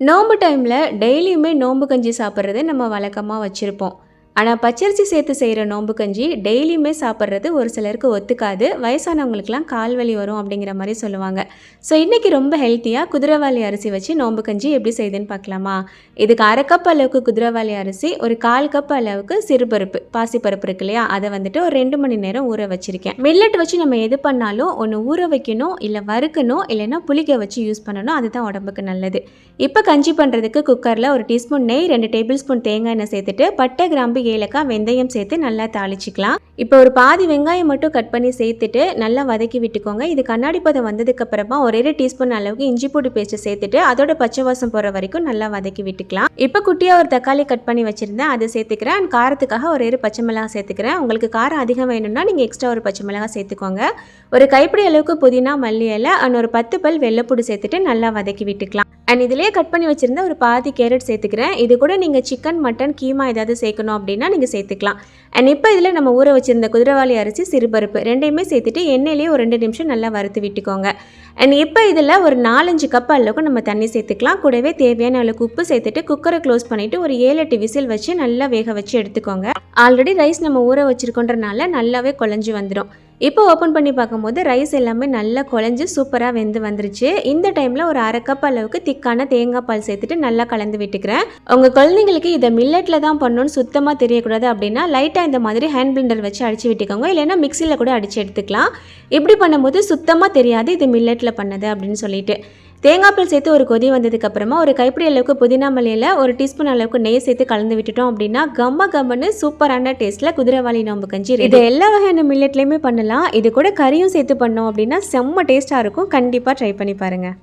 நோம்பு டைமில் டெய்லியுமே நோன்பு கஞ்சி சாப்பிட்றது நம்ம வழக்கமாக வச்சுருப்போம். ஆனால் பச்சரிசி சேர்த்து செய்கிற நோம்பு கஞ்சி டெய்லியுமே சாப்பிட்றது ஒரு சிலருக்கு ஒத்துக்காது. வயசானவங்களுக்குலாம் கால் வலி வரும் அப்படிங்கிற மாதிரி சொல்லுவாங்க. ஸோ இன்றைக்கி ரொம்ப ஹெல்த்தியாக குதிரைவாளி அரிசி வச்சு நோம்பு கஞ்சி எப்படி செய்யுதுன்னு பார்க்கலாமா? இதுக்கு அரை கப் அளவுக்கு குதிரைவாளி அரிசி ஒரு கால் கப் அளவுக்கு சிறுபருப்பு பாசிப்பருப்பு இருக்கு இல்லையா? அதை வந்துட்டு ஒரு ரெண்டு மணி நேரம் ஊற வச்சுருக்கேன். மில்லட் வச்சு நம்ம எது பண்ணாலும் ஒன்று ஊற வைக்கணும் இல்லை வறுக்கணும் இல்லைன்னா புளிக்க வச்சு யூஸ் பண்ணணும். அதுதான் உடம்புக்கு நல்லது. இப்போ கஞ்சி பண்ணுறதுக்கு குக்கரில் ஒரு டீஸ்பூன் நெய் ரெண்டு டேபிள் ஸ்பூன் தேங்காய் எண்ணெய் சேர்த்துட்டு பட்டை கிராம்பு ஏலக்காய் வெந்தயம் சேர்த்து நல்லா தாளிச்சிக்கலாம். இப்போ ஒரு பாதி வெங்காயம் மட்டும் கட் பண்ணி சேர்த்துட்டு நல்லா வதக்கி விட்டுக்கோங்க. இது கண்ணாடி பதம் வந்ததுக்கு அப்புறமா ஒரே ஒரு டீஸ்பூன் அளவுக்கு இஞ்சி பூடி பேஸ்ட் சேர்த்துட்டு அதோட பச்சை வாசம் போகிற வரைக்கும் நல்லா வதக்கி விட்டுக்கலாம். இப்போ குட்டியாக ஒரு தக்காளி கட் பண்ணி வச்சிருந்தேன். அதை சேர்த்துக்கிறேன். அண்ட் காரத்துக்காக ஒரே பச்சை மிளகா சேர்த்துக்கிறேன். உங்களுக்கு காரம் அதிகம் வேணும்னா நீங்கள் எக்ஸ்ட்ரா ஒரு பச்சை மிளகா சேர்த்துக்கோங்க. ஒரு கைப்பிடி அளவுக்கு புதினா மல்லி இலை அண்ட் ஒரு பத்து பல் வெள்ளைப்பூடு சேர்த்துட்டு நல்லா வதக்கி விட்டுக்கலாம். அண்ட் இதிலே கட் பண்ணி வச்சிருந்த ஒரு பாதி கேரட் சேர்த்துக்கிறேன். இது கூட நீங்கள் சிக்கன் மட்டன் கீமா ஏதாவது சேர்க்கணும் அப்படின்னு நீங்கள் சேர்த்துக்கலாம். அண்ட் இப்போ இதில் நம்ம ஊற வச்சிருந்த குதிரைவாளி அரிசி சிறுபருப்பு ரெண்டையுமே சேர்த்துட்டு எண்ணெயிலேயே ஒரு ரெண்டு நிமிஷம் நல்லா வறுத்து விட்டுக்கோங்க. அண்ட் இப்போ இதில் ஒரு நாலஞ்சு கப் அளவுக்கு நம்ம தண்ணி சேர்த்துக்கலாம். கூடவே தேவையான அளவுக்கு உப்பு சேர்த்துட்டு குக்கரை க்ளோஸ் பண்ணிவிட்டு ஒரு ஏழு எட்டு விசில் வச்சு நல்லா வேக வச்சு எடுத்துக்கோங்க. ஆல்ரெடி ரைஸ் நம்ம ஊற வச்சிருக்கோன்றனால நல்லாவே குழஞ்சி வந்துடும் இப்போ ஓப்பன் பண்ணி பார்க்கும்போது ரைஸ் எல்லாமே நல்லா குழஞ்சி சூப்பராக வெந்து வந்துருச்சு. இந்த டைமில் ஒரு அரை கப் அளவுக்கு திக்கான தேங்காய் பால் சேர்த்துட்டு நல்லா கலந்து விட்டுக்கிறேன். உங்கள் குழந்தைங்களுக்கு இதை மில்லட்டில் தான் பண்ணணும்னு சுத்தமாக தெரியக்கூடாது அப்படின்னா லைட்டாக இந்த மாதிரி ஹேண்ட் பிளண்டர் வச்சு அடிச்சு விட்டுக்கோங்க. இல்லைன்னா மிக்சியில் கூட அடிச்சு எடுத்துக்கலாம். இப்படி பண்ணும்போது சுத்தமாக தெரியாது இது மில்லட்டில் பண்ணது அப்படின்னு சொல்லிட்டு. தேங்காய்ப்பில் சேர்த்து ஒரு கொதி வந்ததுக்கு அப்புறமா ஒரு கைப்பிடி அளவுக்கு புதினா மல்லியில் ஒரு டீஸ்பூன் அளவுக்கு நெய் சேர்த்து கலந்து விட்டுட்டோம் அப்படின்னா கம்ம கம்மன்னு சூப்பரான டேஸ்ட்டில் குதிரைவாளி நோம்பு கஞ்சி இது எல்லா வகையான மில்லட்லேயுமே பண்ணலாம். இது கூட கறியும் சேர்த்து பண்ணோம் அப்படின்னா செம்ம டேஸ்ட்டாக இருக்கும். கண்டிப்பாக ட்ரை பண்ணி பாருங்கள்